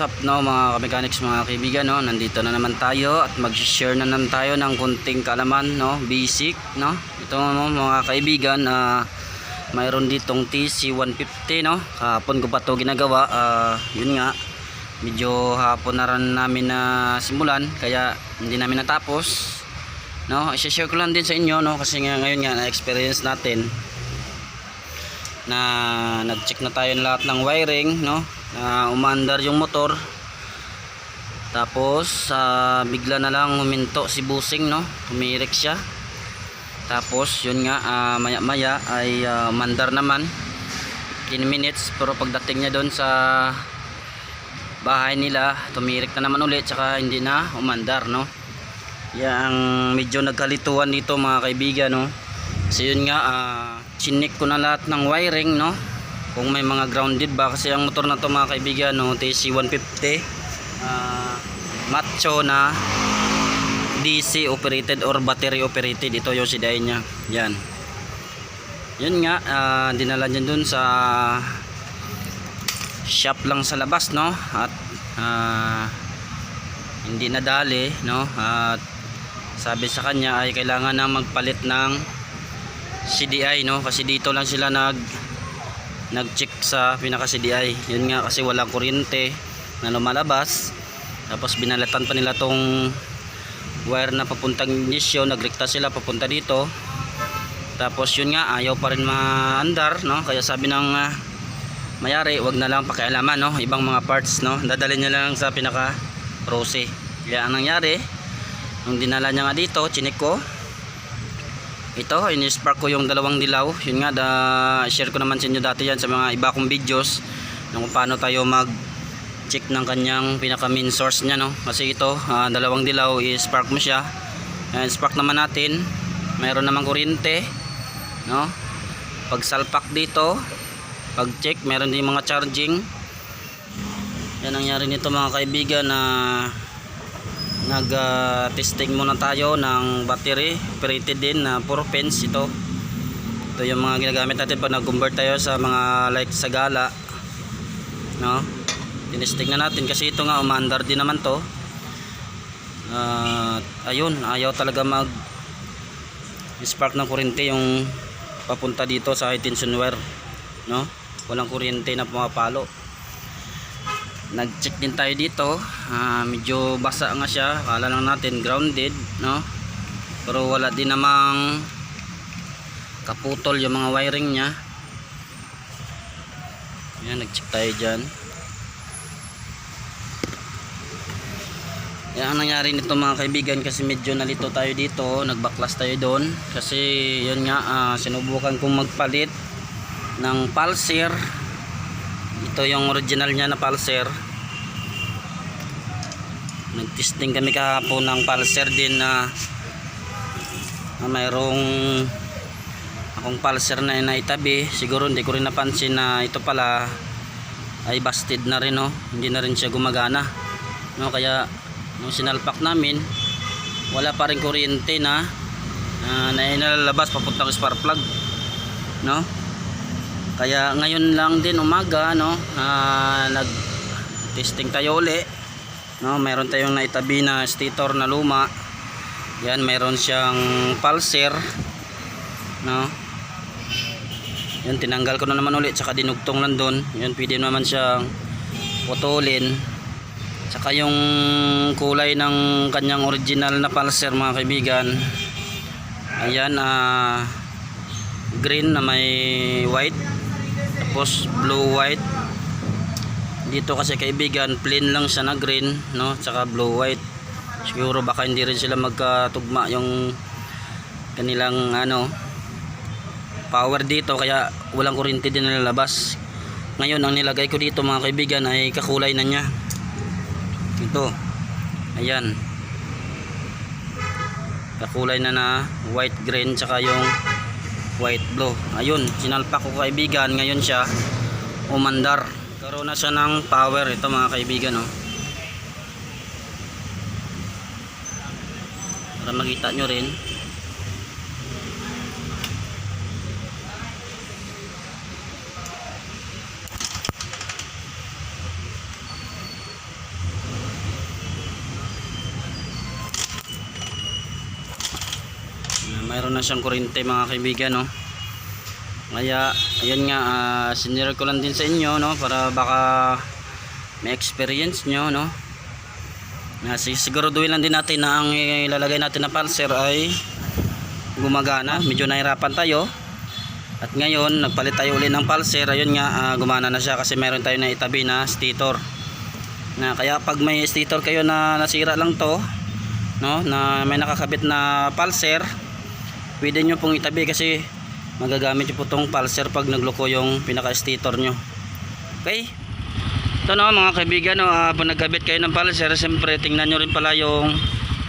what's up no mga mechanics mga kaibigan no? Nandito na naman tayo at mag-share na naman tayo ng kunting kalaman no? Basic no? Ito no mga kaibigan ah mayroon ditong TC 150 no? Kahapon ko pa to ginagawa ah yun nga. Medyo hapon na rin namin na simulan kaya hindi namin natapos no? I-share ko lang din sa inyo no? Kasi nga ngayon nga na-experience natin na nag-check na tayo ng lahat ng wiring no na umandar yung motor. Tapos ah, bigla na lang huminto si busing no? Tumirik siya. Tapos yun nga ah, maya maya ay ah, umandar naman. 10 minutes pero pagdating niya doon sa bahay nila tumirik na naman ulit tsaka hindi na umandar no? Yang medyo nagkalituan dito mga kaibigan no? Kasi yun nga ah, chinik ko na lahat ng wiring no kung may mga grounded ba kasi ang motor na to mga kaibigan no TC 150 ah, macho na DC operated or battery operated. Ito yung siday niya. Yan. Yun nga ah, dinala niya dun sa shop lang sa labas no? At ah, hindi nadali no? At sabi sa kanya ay kailangan na magpalit ng CDI no? Kasi dito lang sila nag nag-check sa pinaka CDI yun nga kasi walang kuryente na lumalabas. Tapos binalatan pa nila tong wire na papuntang ignition. Nagrekta sila papunta dito. Tapos yun nga ayaw pa rin maandar no? Kaya sabi ng ah, mayari wag na lang pakialaman no? Ibang mga parts no? Dadalhin niya lang sa pinaka rose kaya ang nangyari nung dinala niya nga dito chinik ko ito in-spark ko yung dalawang dilaw. Yun nga da, share ko naman sa inyo dati yan sa mga iba kong videos kung paano tayo mag check ng kanyang pinaka main source niya no? Kasi ito ah, dalawang dilaw i-spark mo siya. Ayan, spark naman natin. Mayroon namang kuryente no? Pag salpak dito pag check meron din mga charging. Yan ang nangyari nito mga kaibigan na nag ah, testing muna tayo ng battery. Operated din na 4 pins ito. Ito yung mga ginagamit natin pag nag-convert tayo sa mga like sa gala. No? Tinesting na natin kasi ito nga umandar din naman to. At ayun ayaw talaga mag spark ng kuryente yung papunta dito sa high tension wire no? Walang kuryente na pumapalo nag-check din tayo dito. Ah, medyo basa nga siya. Akala lang natin grounded no? Pero wala din namang kaputol yung mga wiring nya yan nag-check tayo dyan. Yan ang nangyari nito mga kaibigan kasi medyo nalito tayo dito. Nagbaklas tayo doon. Kasi yun nga ah, sinubukan kong magpalit ng pulser ito yung original niya na pulser nagtesting kami kahapon ng pulser din na na mayroong akong pulser na naitabi. Siguro hindi ko rin napansin na ito pala ay busted na rin no? Hindi na rin siya gumagana no? Kaya nung sinalpak namin wala pa rin kuryente na uh, na inalalabas papuntang spark plug no kaya ngayon lang din umaga no ah, nag testing tayo uli no. Meron tayong naitabi na stator na luma. Yan meron siyang pulser no. Yan tinanggal ko na naman ulit saka dinugtong lang doon yan pwede naman siyang putulin. Saka yung kulay ng kanyang original na pulser mga kaibigan ayan ah green na may white tapos blue white. Dito kasi kaibigan plain lang siya na green no? Tsaka blue white. Siguro baka hindi rin sila magkatugma yung kanilang ano power dito. Kaya walang kuryente din nalalabas ngayon ang nilagay ko dito mga kaibigan ay kakulay na niya. Ito. Ayan. Kakulay na na. White green tsaka yung white blue. Ayun sinalpak ko kaibigan ngayon siya umandar. Karoon na siya ng power ito mga kaibigan oh. para makita nyo rin mayroon na siyang kuryente mga kaibigan no? Kaya ayan nga uh, sinire ko lang din sa inyo no? Para baka may experience nyo no? Na siguraduhin lang din natin na ang ilalagay natin na pulser ay gumagana. Medyo nahirapan tayo. At ngayon nagpalit tayo uli ng pulser ayun nga ah, gumana na siya kasi meron tayo na itabi na stator na kaya pag may stator kayo na nasira lang to no? Na may nakakabit na pulser pwede nyo pong itabi kasi magagamit nyo po tong pulser pag nagloko yung pinaka stator nyo. Okay? Ito no mga kaibigan no, uh, pag nagkabit kayo ng pulser siyempre tingnan nyo rin pala yung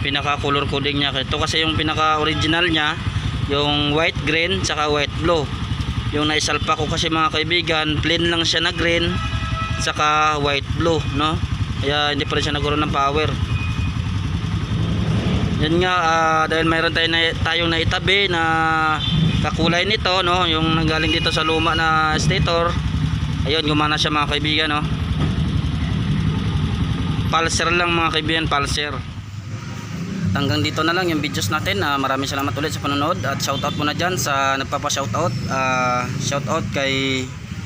pinaka color coding nya ito kasi yung pinaka original nya yung white green saka white blue. Yung naisalpa ko kasi mga kaibigan plain lang siya na green saka white blue no? Kaya hindi pa rin siya nagkaroon ng power yan nga ah, dahil mayroon tayo na, tayong naitabi na kakulay nito no? Yung nanggaling dito sa luma na stator ayun gumana siya mga kaibigan no? Pulser lang mga kaibigan pulser hanggang dito na lang yung videos natin. Ah, maraming salamat ulit sa panonood at shoutout muna dyan sa nagpapa-shoutout. Uh, shoutout kay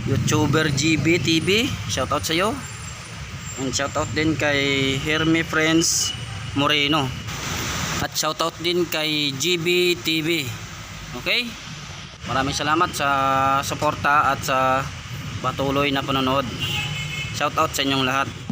YouTuber GB TV shoutout sa iyo and shoutout din kay Hermie Friends Moreno at shoutout din kay GB TV okay? Maraming salamat sa suporta at sa patuloy na panonood. Shoutout sa inyong lahat